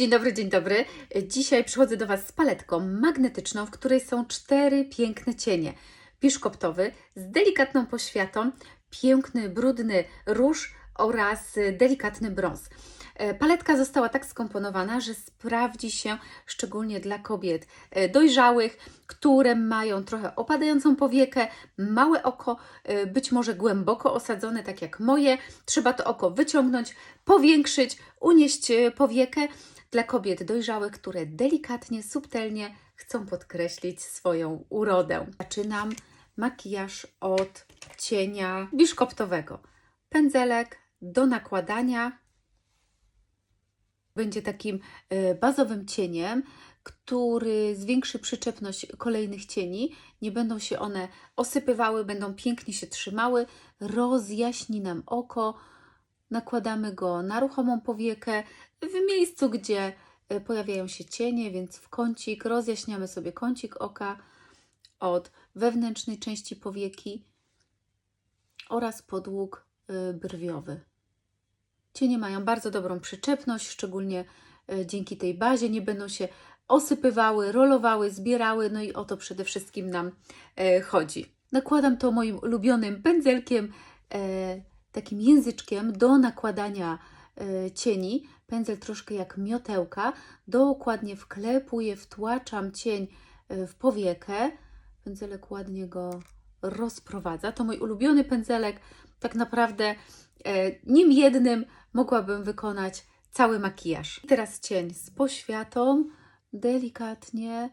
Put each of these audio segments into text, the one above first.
Dzień dobry, dzień dobry. Dzisiaj przychodzę do Was z paletką magnetyczną, w której są cztery piękne cienie. Biszkoptowy z delikatną poświatą, piękny, brudny róż oraz delikatny brąz. E, Paletka została tak skomponowana, że sprawdzi się szczególnie dla kobiet e, dojrzałych, które mają trochę opadającą powiekę, małe oko, e, być może głęboko osadzone, tak jak moje. Trzeba to oko wyciągnąć, powiększyć, unieść powiekę. Dla kobiet dojrzałych, które delikatnie, subtelnie chcą podkreślić swoją urodę. Zaczynam makijaż od cienia biszkoptowego. Pędzelek do nakładania będzie takim e, bazowym cieniem, który zwiększy przyczepność kolejnych cieni. Nie będą się one osypywały, będą pięknie się trzymały, rozjaśni nam oko. Nakładamy go na ruchomą powiekę, w miejscu, gdzie e, pojawiają się cienie, więc w kącik rozjaśniamy sobie kącik oka od wewnętrznej części powieki oraz podłóg e, brwiowy. Cienie mają bardzo dobrą przyczepność, szczególnie e, dzięki tej bazie. Nie będą się osypywały, rolowały, zbierały, no i o to przede wszystkim nam chodzi. Nakładam to moim ulubionym pędzelkiem, takim języczkiem do nakładania e, cieni. Pędzel troszkę jak miotełka. Dokładnie wklepuję, wtłaczam cień e, w powiekę. Pędzelek ładnie go rozprowadza. To mój ulubiony pędzelek. Tak naprawdę e, nim jednym mogłabym wykonać cały makijaż. Teraz cień z poświatą, delikatnie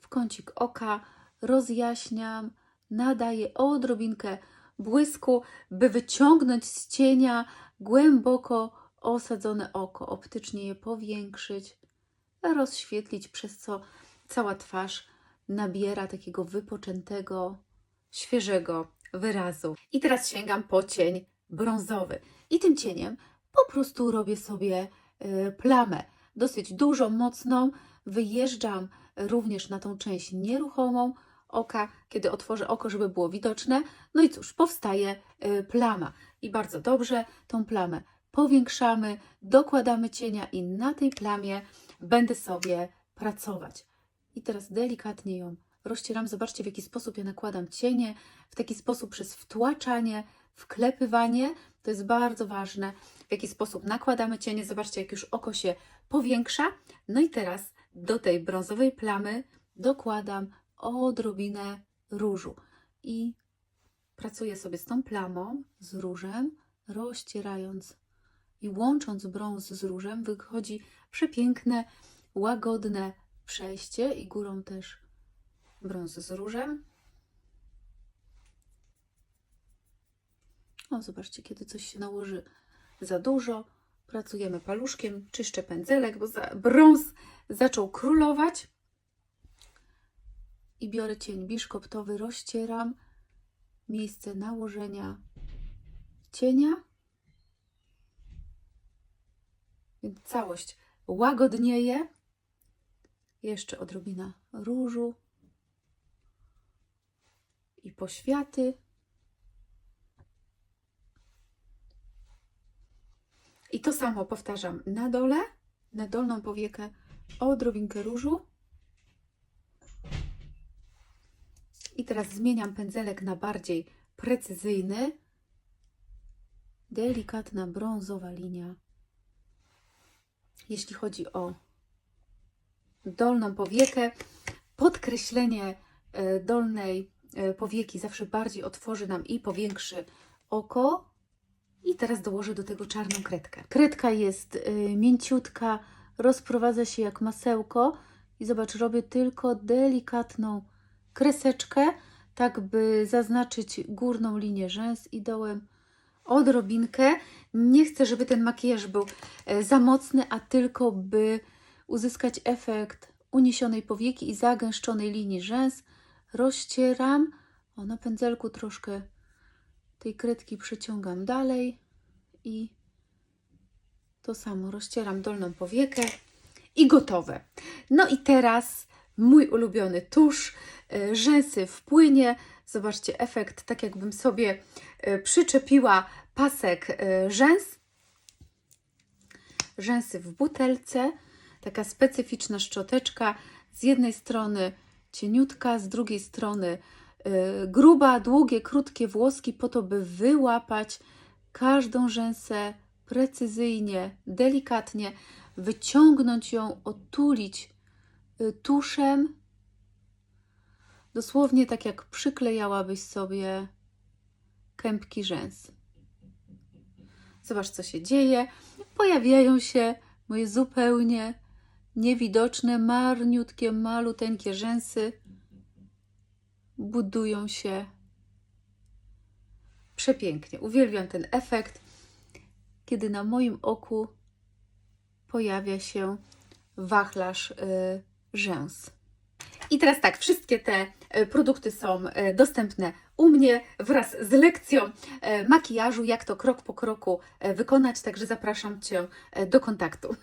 w kącik oka rozjaśniam, nadaję odrobinkę błysku, by wyciągnąć z cienia głęboko osadzone oko, optycznie je powiększyć, rozświetlić, przez co cała twarz nabiera takiego wypoczętego, świeżego wyrazu. I teraz sięgam po cień brązowy. I tym cieniem po prostu robię sobie y, plamę. Dosyć dużą, mocną. Wyjeżdżam również na tą część nieruchomą oka, kiedy otworzę oko, żeby było widoczne. No i cóż, powstaje y, plama. I bardzo dobrze tą plamę powiększamy, dokładamy cienia i na tej plamie będę sobie pracować. I teraz delikatnie ją rozcieram. Zobaczcie, w jaki sposób ja nakładam cienie. W taki sposób przez wtłaczanie, wklepywanie. To jest bardzo ważne. W jaki sposób nakładamy cienie. Zobaczcie, jak już oko się powiększa. No i teraz do tej brązowej plamy dokładam odrobinę różu. I pracuję sobie z tą plamą, z różem, rozcierając i łącząc brąz z różem, wychodzi przepiękne, łagodne przejście i górą też brąz z różem. O, zobaczcie, kiedy coś się nałoży za dużo, pracujemy paluszkiem, czyszczę pędzelek, bo za, brąz zaczął królować. I biorę cień biszkoptowy, rozcieram miejsce nałożenia cienia. Więc całość łagodnieje. Jeszcze odrobina różu i poświaty. I to samo powtarzam na dole, na dolną powiekę odrobinkę różu. I teraz zmieniam pędzelek na bardziej precyzyjny. Delikatna brązowa linia. Jeśli chodzi o dolną powiekę, podkreślenie e, dolnej e, powieki zawsze bardziej otworzy nam i powiększy oko. I teraz dołożę do tego czarną kredkę. Kredka jest y, mięciutka, rozprowadza się jak masełko. I zobacz, robię tylko delikatną kreseczkę, tak by zaznaczyć górną linię rzęs i dołem odrobinkę. Nie chcę, żeby ten makijaż był e, za mocny, a tylko by uzyskać efekt uniesionej powieki i zagęszczonej linii rzęs. Rozcieram. O, na pędzelku troszkę tej kredki przeciągam dalej i to samo rozcieram dolną powiekę i gotowe. No i teraz mój ulubiony tusz, e, rzęsy w płynie. Zobaczcie efekt, tak jakbym sobie e, przyczepiła pasek e, rzęs. Rzęsy w butelce. taka specyficzna szczoteczka. Z jednej strony cieniutka, z drugiej strony gruba, długie, krótkie włoski, po to, by wyłapać każdą rzęsę precyzyjnie, delikatnie, wyciągnąć ją, otulić tuszem, dosłownie tak jak przyklejałabyś sobie kępki rzęs. Zobacz, co się dzieje. Pojawiają się moje zupełnie niewidoczne, marniutkie, maluteńkie rzęsy. Budują się przepięknie. Uwielbiam ten efekt, kiedy na moim oku pojawia się wachlarz y, rzęs. I teraz tak, wszystkie te e, produkty są e, dostępne u mnie wraz z lekcją e, makijażu, jak to krok po kroku wykonać, także zapraszam Cię do kontaktu.